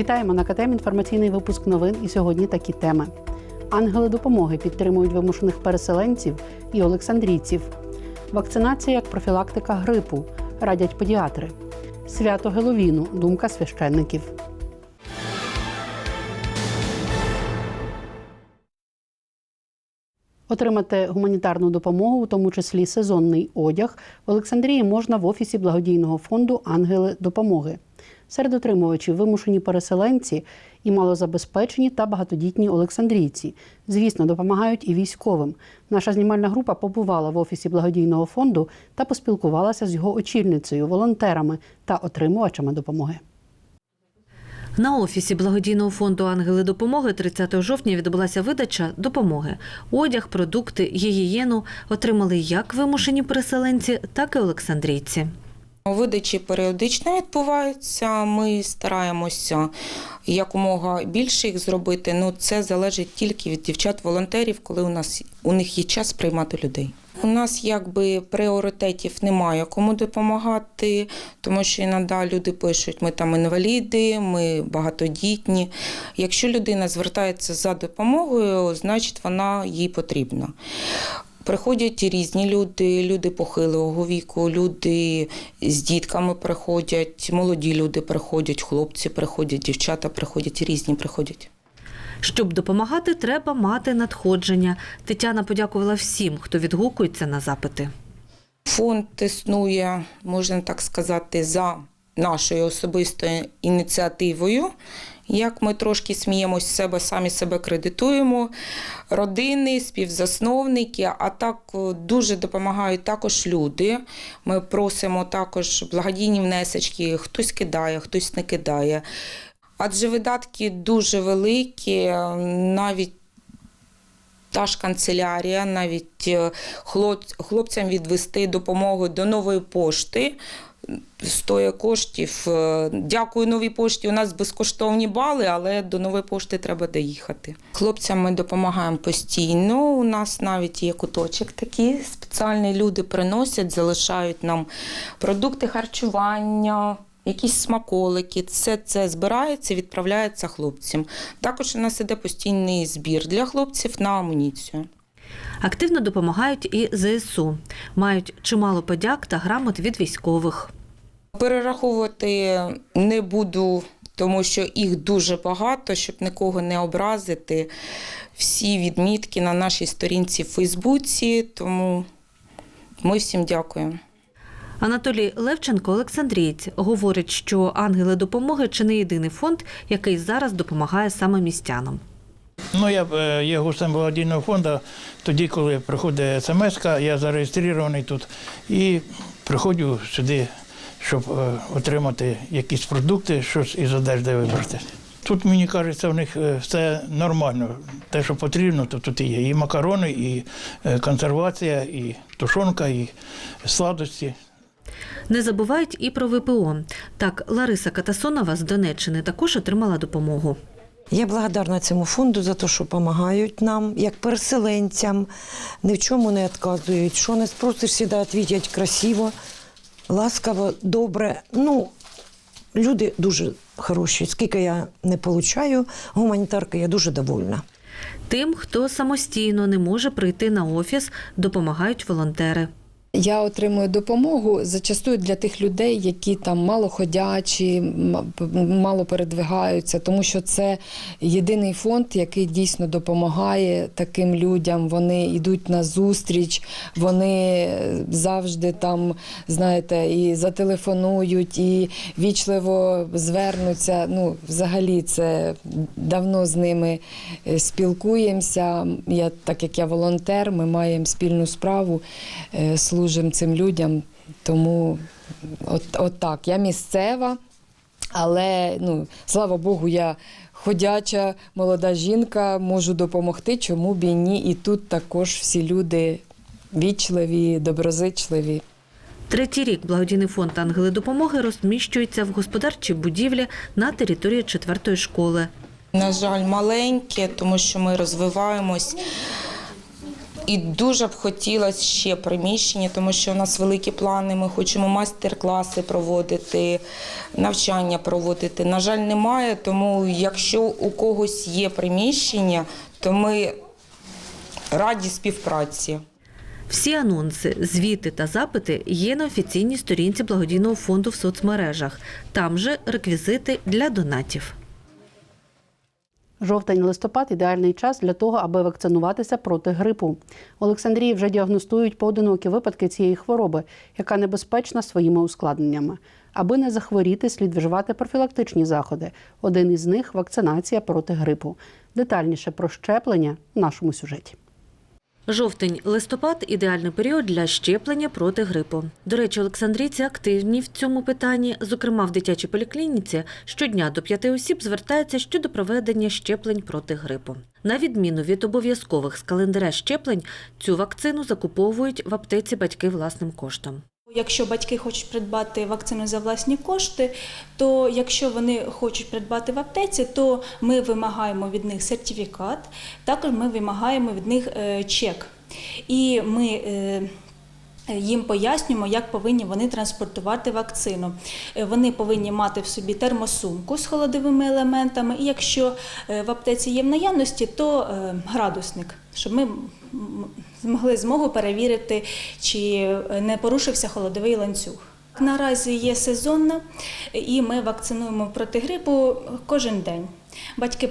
Вітаємо на КТМ інформаційний випуск новин. І сьогодні такі теми: ангели допомоги підтримують вимушених переселенців і олександрійців. Вакцинація як профілактика грипу радять педіатри. Свято Геловіну думка священників. Отримати гуманітарну допомогу, у тому числі сезонний одяг, в Олександрії можна в офісі благодійного фонду Ангели допомоги. Серед отримувачів вимушені переселенці і малозабезпечені та багатодітні олександрійці. Звісно, допомагають і військовим. Наша знімальна група побувала в офісі благодійного фонду та поспілкувалася з його очільницею, волонтерами та отримувачами допомоги. На офісі благодійного фонду Ангели допомоги 30 жовтня відбулася видача допомоги. Одяг, продукти, гігієну отримали як вимушені переселенці, так і олександрійці. Видачі періодично відбуваються. Ми стараємося якомога більше їх зробити. Ну це залежить тільки від дівчат-волонтерів, коли у нас у них є час приймати людей. У нас якби пріоритетів немає кому допомагати, тому що іноді люди пишуть, ми там інваліди, ми багатодітні. Якщо людина звертається за допомогою, значить вона їй потрібна. Приходять різні люди, люди похилого віку, люди з дітками приходять, молоді люди приходять, хлопці приходять, дівчата приходять, різні приходять. Щоб допомагати, треба мати надходження. Тетяна подякувала всім, хто відгукується на запити. Фонд існує, можна так сказати, за нашою особистою ініціативою. Як ми трошки сміємось себе, самі себе кредитуємо, родини, співзасновники, а так дуже допомагають також люди. Ми просимо також благодійні внесочки, хтось кидає, хтось не кидає. Адже видатки дуже великі, навіть та ж канцелярія, навіть е, хлопцям відвести допомогу до нової пошти. Стоїть коштів. Е, Дякую новій пошті. У нас безкоштовні бали, але до нової пошти треба доїхати. Хлопцям ми допомагаємо постійно. У нас навіть є куточок такий спеціальний. Люди приносять, залишають нам продукти харчування. Якісь смаколики, все це збирається, відправляється хлопцям. Також у нас іде постійний збір для хлопців на амуніцію. Активно допомагають і ЗСУ. Мають чимало подяк та грамот від військових. Перераховувати не буду, тому що їх дуже багато, щоб нікого не образити. Всі відмітки на нашій сторінці в Фейсбуці, тому ми всім дякуємо. Анатолій Левченко, Олександрієць, говорить, що ангели допомоги чи не єдиний фонд, який зараз допомагає саме містянам. Ну, я е, є гостем благодійного фонду. Тоді, коли приходить смс, я зареєстрований тут і приходжу сюди, щоб е, отримати якісь продукти, щось із одежди вибрати. Тут, мені кажеться, в них е, все нормально. Те, що потрібно, то тут є. І макарони, і консервація, і тушонка, і сладості. Не забувають і про ВПО. Так, Лариса Катасонова з Донеччини також отримала допомогу. Я благодарна цьому фонду за те, що допомагають нам, як переселенцям, ні в чому не відказують. Що не спросиш, завжди відповідять красиво, ласкаво, добре. Ну, люди дуже хороші. Скільки я не получаю гуманітарки, я дуже довольна. Тим, хто самостійно не може прийти на офіс, допомагають волонтери. Я отримую допомогу зачастую для тих людей, які там малоходячі, м- мало передвигаються, тому що це єдиний фонд, який дійсно допомагає таким людям. Вони йдуть на зустріч, вони завжди там, знаєте, і зателефонують, і вічливо звернуться. Ну, взагалі, це давно з ними е, спілкуємося. Я, так як я волонтер, ми маємо спільну справу, е, служимо цим людям. Тому от, от так, я місцева, але ну, слава Богу, я ходяча молода жінка, можу допомогти, чому б і ні. І тут також всі люди вічливі, доброзичливі. Третій рік благодійний фонд Ангели допомоги розміщується в господарчій будівлі на території четвертої школи. На жаль, маленьке, тому що ми розвиваємось. І дуже б хотілося ще приміщення, тому що у нас великі плани. Ми хочемо майстер-класи проводити, навчання проводити. На жаль, немає. Тому якщо у когось є приміщення, то ми раді співпраці. Всі анонси, звіти та запити є на офіційній сторінці благодійного фонду в соцмережах. Там же реквізити для донатів. Жовтень-листопад ідеальний час для того, аби вакцинуватися проти грипу. В Олександрії вже діагностують поодинокі випадки цієї хвороби, яка небезпечна своїми ускладненнями. Аби не захворіти, слід вживати профілактичні заходи. Один із них вакцинація проти грипу. Детальніше про щеплення в нашому сюжеті. Жовтень-листопад ідеальний період для щеплення проти грипу. До речі, олександрійці активні в цьому питанні. Зокрема, в дитячій поліклініці щодня до п'яти осіб звертаються щодо проведення щеплень проти грипу. На відміну від обов'язкових з календаря щеплень, цю вакцину закуповують в аптеці батьки власним коштом. Якщо батьки хочуть придбати вакцину за власні кошти, то якщо вони хочуть придбати в аптеці, то ми вимагаємо від них сертифікат, також ми вимагаємо від них е, чек. І ми е, їм пояснюємо, як повинні вони транспортувати вакцину. Е, Вони повинні мати в собі термосумку з холодовими елементами, і якщо е, в аптеці є в наявності, то е, градусник, щоб ми змогли змогу перевірити, чи не порушився холодовий ланцюг. Наразі є сезонна, і ми вакцинуємо проти грипу кожен день. Батьки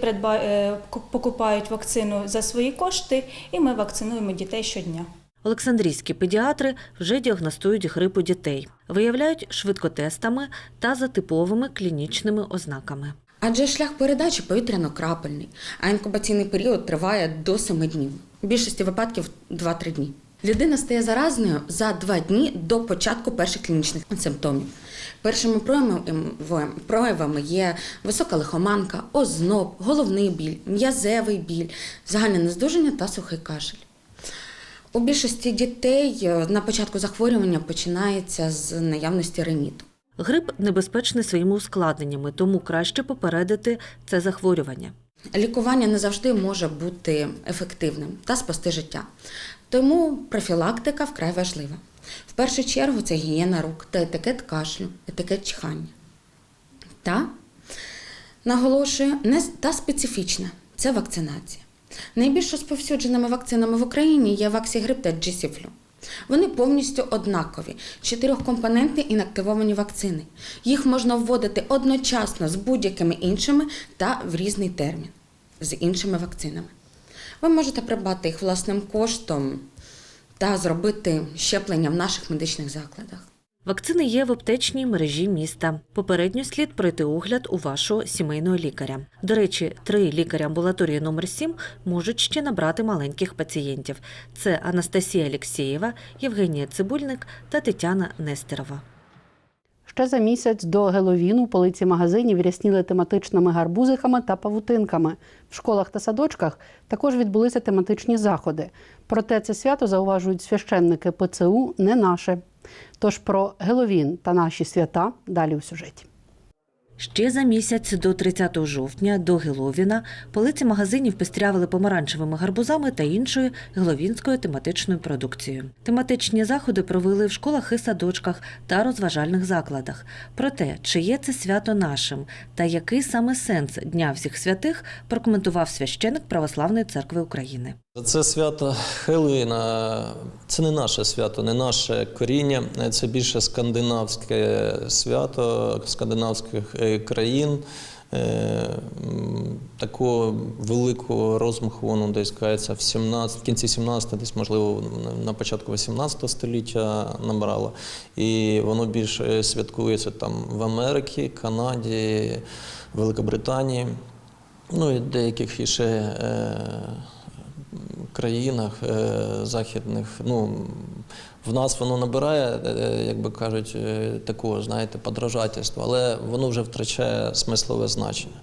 покупають вакцину за свої кошти, і ми вакцинуємо дітей щодня. Олександрійські педіатри вже діагностують грип у дітей, виявляють швидкотестами та за типовими клінічними ознаками. Адже шлях передачі повітряно-крапельний, а інкубаційний період триває до 7 днів. В більшості випадків 2-3 дні. Людина стає заразною за 2 дні до початку перших клінічних симптомів. Першими проявами- є висока лихоманка, озноб, головний біль, м'язевий біль, загальне нездужання та сухий кашель. У більшості дітей е, на початку захворювання починається з наявності риніту. Грип небезпечний своїми ускладненнями, тому краще попередити це захворювання. Лікування не завжди може бути ефективним та спасти життя. Тому профілактика вкрай важлива. В першу чергу це гігієна рук та етикет кашлю, етикет чихання. Та наголошую, не та специфічна це вакцинація. Найбільш розповсюдженими вакцинами в Україні є Ваксігрип та Джісіфлю. Вони повністю однакові, чотирьохкомпонентні інактивовані вакцини. Їх можна вводити одночасно з будь-якими іншими та в різний термін з іншими вакцинами. Ви можете придбати їх власним коштом та зробити щеплення в наших медичних закладах. Вакцини є в аптечній мережі міста. Попередньо слід пройти огляд у вашого сімейного лікаря. До речі, три лікаря амбулаторії номер 7 можуть ще набрати маленьких пацієнтів. Це Анастасія Алєксєєва, Євгенія Цибульник та Тетяна Нестерова. Ще за місяць до Геловіну полиці магазинів рясніли тематичними гарбузиками та павутинками. В школах та садочках також відбулися тематичні заходи. Проте це свято зауважують священники ПЦУ не наше. Тож про Геловін та наші свята далі у сюжеті. Ще за місяць до 30 жовтня до Геловіна полиці магазинів пестрявили помаранчевими гарбузами та іншою геловінською тематичною продукцією. Тематичні заходи провели в школах і садочках та розважальних закладах. Про те, чи є це свято нашим та який саме сенс Дня всіх святих, прокоментував священик Православної церкви України. Це свято Хеллоуіна, це не наше свято, не наше коріння. Це більше скандинавське свято скандинавських е, країн. Е, Такого великого розмаху воно десь кається в 17, в кінці 17, десь можливо на- початку 18 століття набрало. І воно більше святкується там в Америці, Канаді, Великобританії, ну і деяких іще. Країнах е, західних, ну, в нас воно набирає, е, як би кажуть, е, такого, знаєте, подражательства, але воно вже втрачає смислове значення.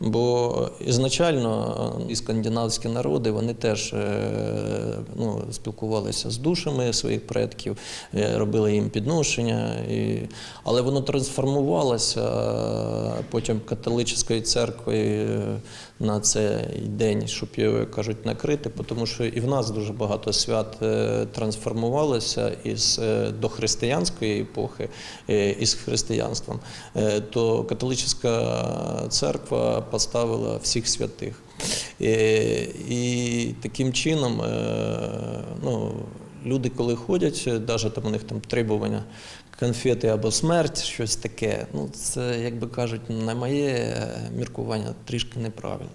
Бо ізначально е, і скандинавські народи вони теж е, ну, спілкувалися з душами своїх предків, е, робили їм підношення, і... але воно трансформувалося е, потім католицькою церквою е, на цей день, щоб кажуть, накрити, тому що і в нас дуже багато свят е, трансформувалося із е, дохристиянської епохи е, із християнством, Е, то католицька церква поставила всіх святих. Е, І таким чином ну, люди, коли ходять, навіть там у них там требування конфети або смерть, щось таке, ну це, як би кажуть, на моє міркування трішки неправильно.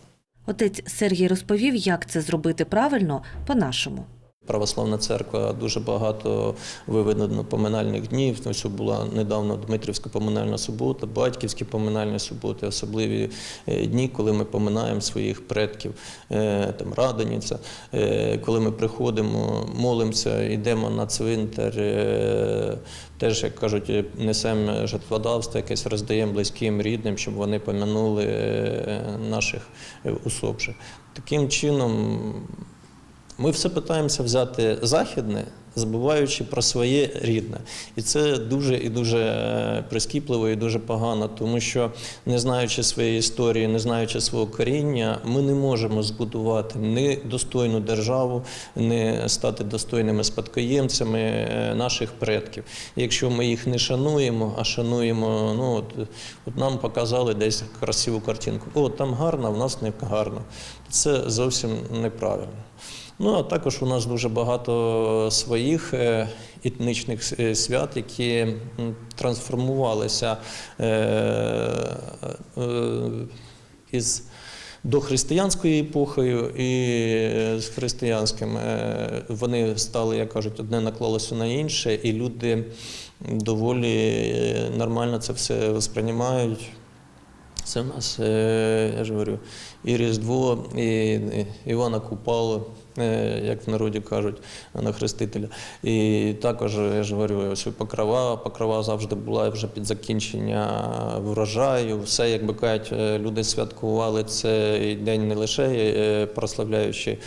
Отець Сергій розповів, як це зробити правильно по-нашому. Православна церква дуже багато виведено поминальних днів. Ось була недавно Дмитрівська поминальна субота, батьківські поминальні суботи, особливі е, дні, коли ми поминаємо своїх предків, е, там Радоніця, Е, коли ми приходимо, молимося, йдемо на цвинтар. Теж, як кажуть, несемо жертводавство, якесь роздаємо близьким, рідним, щоб вони помянули наших усопших. Таким чином ми все питаємося взяти західне, забуваючи про своє рідне. І це дуже і дуже е, прискіпливо і дуже погано, тому що не знаючи своєї історії, не знаючи свого коріння, ми не можемо збудувати ні достойну державу, не стати достойними спадкоємцями е, наших предків. Якщо ми їх не шануємо, а шануємо, ну от, от нам показали десь красиву картинку. О, там гарно, в нас не гарно. Це зовсім неправильно. Ну а також у нас дуже багато своїх е, етнічних е, свят, які трансформувалися е, із дохристиянською епохою і з християнським. Вони стали, як кажуть, одне наклалося на інше, і люди доволі нормально це все сприймають. Це в нас, я ж говорю, і Різдво, і Івана Купало, е, як в народі кажуть, на хрестителя. І також, я ж говорю, ось покрова. Покрова завжди була вже під закінчення врожаю. Все, як би кажуть, е, люди святкували цей день не лише е, прославляючи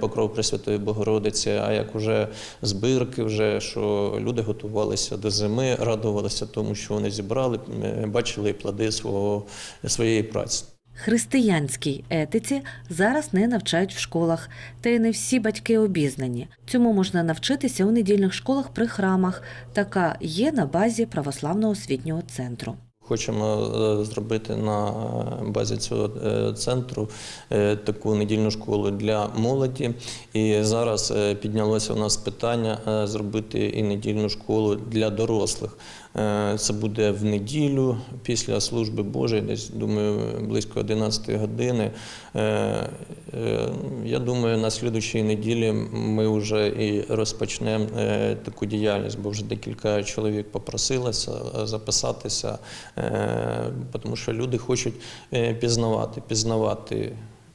покров Пресвятої Богородиці, а як уже збирки, вже що люди готувалися до зими, радувалися тому, що вони зібрали, бачили плоди свого своєї праці. Християнській етиці зараз не навчають в школах, та й не всі батьки обізнані. Цьому можна навчитися у недільних школах при храмах. Така є на базі православного освітнього центру. Хочемо е, зробити на базі цього е, центру е, таку недільну школу для молоді. І зараз е, піднялося у нас питання е, зробити і недільну школу для дорослих. Е, Це буде в неділю після служби Божої, десь думаю, близько 11 години. Е, е, Я думаю, на слідучій неділі ми вже і розпочнемо таку діяльність, бо вже декілька чоловік попросилося е, записатися, тому що люди хочуть пізнавати, пізнавати.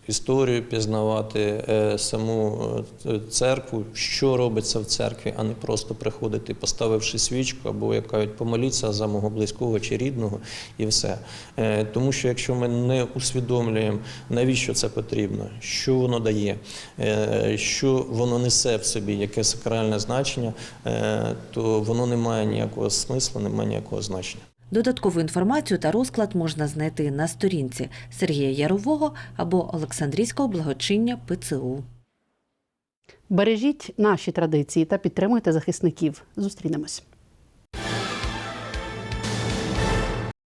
Історію пізнавати е, саму е, церкву, що робиться в церкві, а не просто приходити, поставивши свічку, або як кажуть, помолитися за мого близького чи рідного, і все. Е, Тому що якщо ми не усвідомлюємо, навіщо це потрібно, що воно дає, що воно несе в собі, яке сакральне значення, то воно не має ніякого смислу, не має ніякого значення. Додаткову інформацію та розклад можна знайти на сторінці Сергія Ярового або Олександрійського благочиння ПЦУ. Бережіть наші традиції та підтримуйте захисників. Зустрінемось.